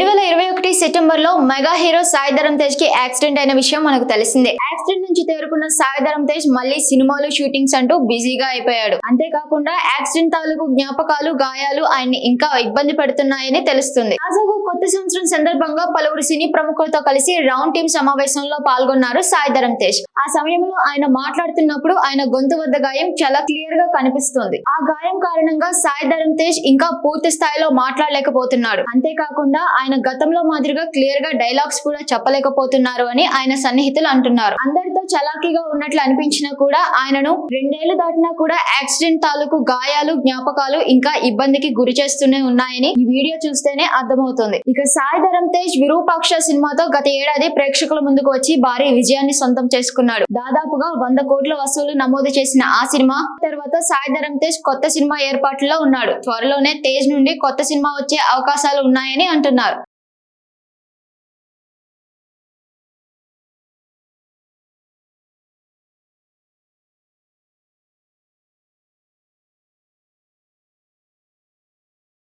రెండు వేల ఇరవై ఒకటి సెప్టెంబర్లో మెగా హీరో సాయి ధరమ్ తేజ్కి యాక్సిడెంట్ అయిన విషయం మనకు తెలిసిందే. యాక్సిడెంట్ నుంచి తేరుకున్న సాయి ధరమ్ తేజ్ మళ్ళీ సినిమాలు షూటింగ్స్ అంటూ బిజీగా అయిపోయాడు. అంతేకాకుండా యాక్సిడెంట్ తాలూకు జ్ఞాపకాలు గాయాలు ఆయన్ని ఇంకా ఇబ్బంది పెడుతున్నాయని తెలుస్తుంది. తాజాగా కొత్త సంవత్సరం సందర్భంగా పలువురు సినీ ప్రముఖులతో కలిసి రౌండ్ టీమ్ సమావేశంలో పాల్గొన్నారు సాయిధరం తేజ్. ఆ సమయంలో ఆయన మాట్లాడుతున్నప్పుడు ఆయన గొంతు వద్ద గాయం చాలా క్లియర్గా కనిపిస్తుంది. ఆ గాయం కారణంగా సాయిధరం తేజ్ ఇంకా పూర్తి స్థాయిలో మాట్లాడలేకపోతున్నాడు. అంతేకాకుండా ఆయన గతంలో మాదిరిగా క్లియర్గా డైలాగ్స్ కూడా చెప్పలేకపోతున్నారు అని ఆయన సన్నిహితులు అంటున్నారు. అందరి చలాకీగా ఉన్నట్లు అనిపించినా కూడా ఆయనను రెండేళ్ళు దాటినా కూడా యాక్సిడెంట్ తాలూకు గాయాలు జ్ఞాపకాలు ఇంకా ఇబ్బందికి గురి చేస్తూనే ఉన్నాయని ఈ వీడియో చూస్తేనే అర్థమవుతుంది. ఇక సాయి ధరమ్ తేజ్ విరూపాక్ష సినిమాతో గత ఏడాది ప్రేక్షకుల ముందుకు వచ్చి భారీ విజయాన్ని సొంతం చేసుకున్నాడు. దాదాపుగా వంద కోట్ల వసూలు నమోదు చేసిన ఆ సినిమా తర్వాత సాయి ధరమ్ తేజ్ కొత్త సినిమా ఏర్పాట్లలో ఉన్నాడు. త్వరలోనే తేజ్ నుండి కొత్త సినిమా వచ్చే అవకాశాలు ఉన్నాయని అంటున్నారు.